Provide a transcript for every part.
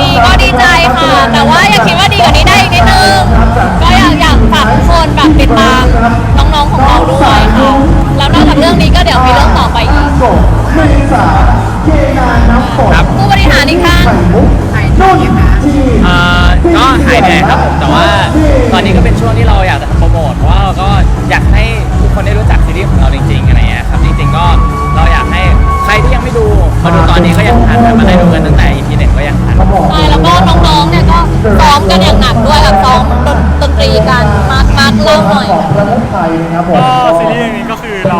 ดีก็ดีใจค่ะ แต่ว่าอยากคิดว่าดีกว่านี้ได้อีกนิดนึง ก็อยากอยากฝากทุกคนแบบติดตามน้องๆของเราด้วยค่ะ แล้วนอกจากเรื่องนี้ก็เดี๋ยวมีเรื่องต่อไปอีกครับผู้บริหารอีกท่านเอ่อก็หายเหนื่อยครับผมแต่ว่าตอนนี้ก็เป็นช่วงที่เราอยากจะโปรโมทเพราะว่าเราก็อยากให้ทุกคนได้รู้จักซีรีส์ของเราจริงๆอะไรเงี้ยครับจริงๆก็เราอยากให้ใครที่ยังไม่ดูมาดูตอนนี้ก็ยังทันนะมาได้ดูกันตั้งแต่ EP หนึ่ง ก็ซีรีส์เรื่องนี้ก็คือเรา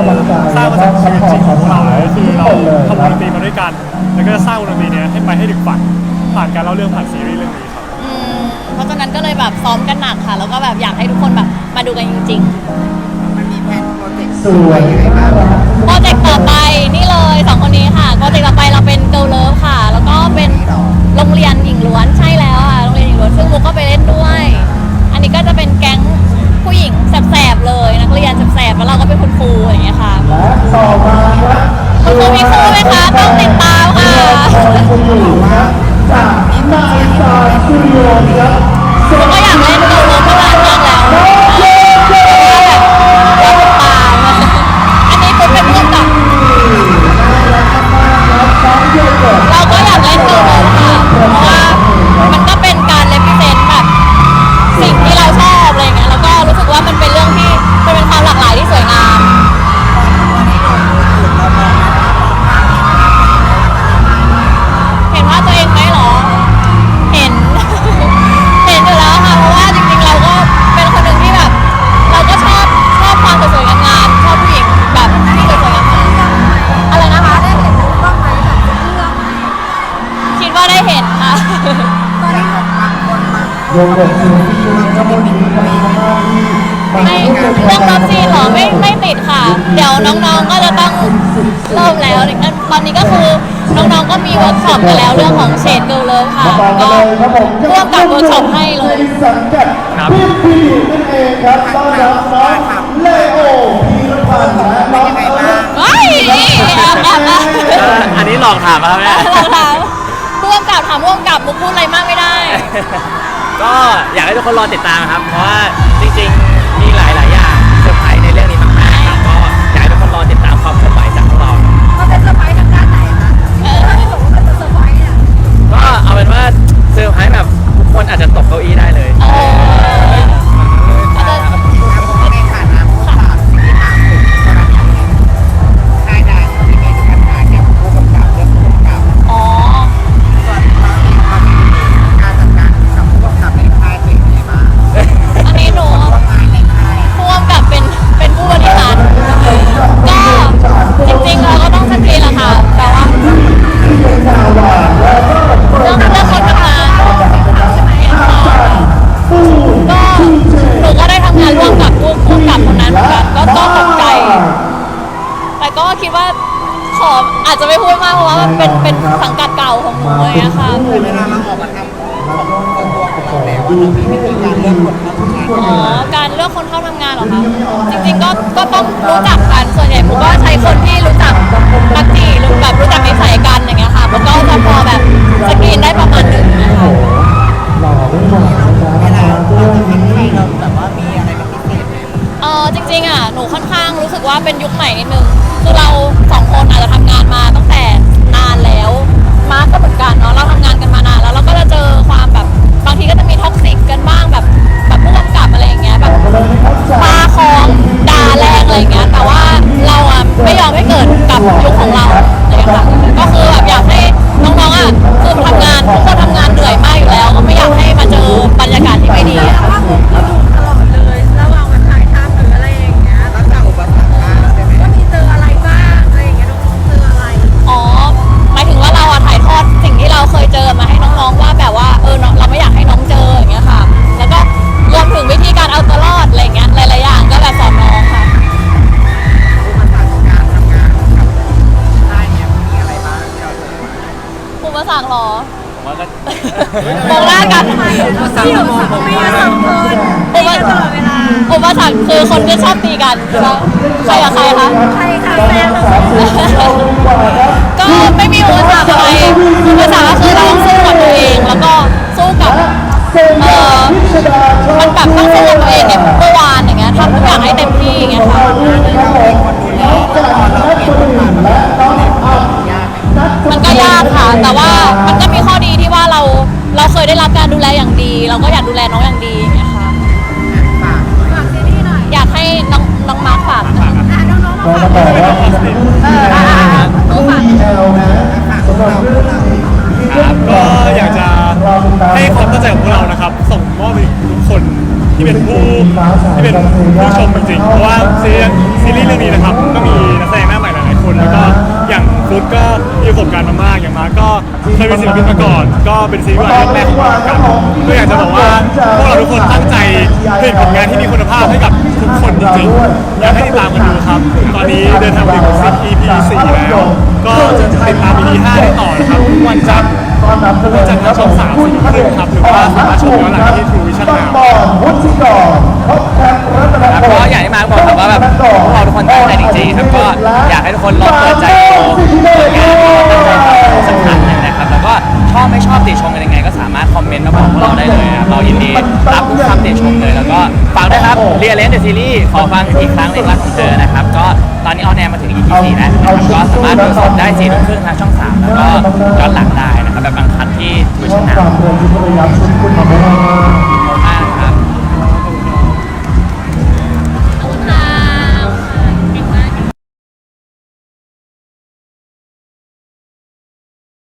สร้างมาจากชีวิตจริงของพวกเราเลยก็คือเราทำวงดนตรีมาด้วยกัน แล้วก็จะสร้างวงดนตรีเนี้ยให้ไปให้ถึงฝันผ่านการเล่าเรื่องผ่านซีรีส์เรื่องนี้ครับอืมเพราะฉะนั้นก็เลยแบบซ้อมกันหนักค่ะ แล้วก็แบบอยากให้ทุกคนแบบมาดูกันจริงมันมีแผนโปรเจกต์สวยยังไงบ้างๆโปรเจกต์ต่อไปนี่เลยสองคนนี้ค่ะโปรเจกต์ต่อไปเราเป็นเกิ l ลเลิฟค่ะ แล้วก็เป็นโรงเรียนหญิงล้วนใช่แล้วค่ะโรงเรียนหญิงล้วนซึ่งมุกก็ไปเล่นด้วย โยงแบบซีรีส์นะครับวันนี้มาที่มาไม่เรื่องรอบซีนหรอไม่ไม่ติดค่ะ เดี๋ยวน้องๆก็จะต้องเริ่มแล้วตอนนี้ก็คือน้องๆก็มีเวิร์กช็อปกันแล้วเรื่องของเชดเกิลเลยค่ะก็ร่วมกับเวิร์กช็อปให้เลยสังกัดพี่พีนั่นเองครับต้อนรับน้องเลโอพีรพันธ์และน้องเอิร์ธเฮ้ยอันนี้หลอกถามครับเนี่ อยากให้ทุกคนรอติดตามครับ เพราะว่า เพราะว่ามันเป็นเป็นสังกัดเก่าของหนูเลยอะค่ะเวลาเราออกมาทำของตัวของเราแล้วว่าเรามีวิธีการเลือกคนเข้าทำงานอ๋อการเลือกคนเข้าทำงานเหรอคะจริงๆก็ก็ต้องรู้จักกันส่วนใหญ่ผมก็ใช้คนที่รู้จักมักจีหรือแบบรู้จักนิสัยกันอย่างเงี้ยค่ะมันก็จะพอแบบสกรีนได้ประมาณหนึงนะคะหล่อไม่หล่อนะครับเวลาเราจะทำให้เราแบบว่ามีอะไรเป็นพิเศษไหมเออจริงๆอะหนูค่อนข้างรู้สึกว่าเป็นยุคใหม่นิดนึงคือเราสองคนอาจจะทำงานมาตั้งแต่นานแล้ว มาร์กก็เหมือนกันเนาะเราทำงานกันมานานแล้วเรา มองหน้ากันที่อยู่สองม่สองคนตีกันตลอดเวลาอุปสรรคคือคนที่ชอบตีกันใช่ไหมใครกับใครคะใครคะแฟนก็ไม่มีอุปสรรคอะไรอุปสรรคก็คือเราต้องสู้กับตัวเองแล้วก็สู้กับเออมันแบบต้องสู้กับตัวเองเนี่ยเมื่อวานอย่างเงี้ยทำทุกอย่างให้เต็มที่อย่างเงี้ยค่ะมันก็ยากค่ะ แต่ว่ามัน ได้รับการดูแลอย่างดี เราก็อยากดูแลน้องอย่างดีอย่างเงี้ยค่ะฝากฝากซีรีส์หน่อยอยากให้น้องน้องมาร์คฝากนะคะอะน้องๆก็มาต้ฝาอกงบอกว่าเป็นผู้ที่แอ เป็นศิลปินมาก่อน ก็เป็นซีรีส์วายเรื่องแรกของเราเหมือนกันก็อยากจะบอกว่าพวกเราทุกคนตั้งใจผลิตผลงานที่มีคุณภาพให้กับทุกคนจริงๆอยากให้ติดตามกันดูครับ ตอนนี้เดินทางไปถึง EP 4แล้ว ก็จะติดตาม EP 5ได้ต่อนะครับทุกวันจันทร์ต้อนรับเสนอจากทางช่องสามสี่ครึ่งครับหรือว่าสามารถชมย้อนหลังที่ True Vision ต้อง Now บอกวุฒิกรพบแทนรัตนครับพก็อย่างที่มาร์คบอกครับว่าแบบพวกเราทุกคนตั้งใจจริงๆครับก็อยากให้ทุกคนลองเปิดใจดูผลงานที่เราตั้งใจทำสักครั้ อบไม่ชอบติชมกันยังไง ก็สามารถคอมเมนต์มาบอกพวกเราได้เลยนะครับเรายินดีรับทุกคำติชมเลย แล้วก็ฝากด้วยครับเรียเลนเดอะซีรีส์ขอฟังอีกครั้งในรักของเธอนะครับ ก็ตอนนี้ออนแอร์มาถึง EP 4แล้วนะครับก็สามารถดูสดได้สี่ทุ่มครึ่งทางช่อง 3 แล้วก็ย้อนหลังได้นะครับแบบบางคันที่ทวิชช่องนา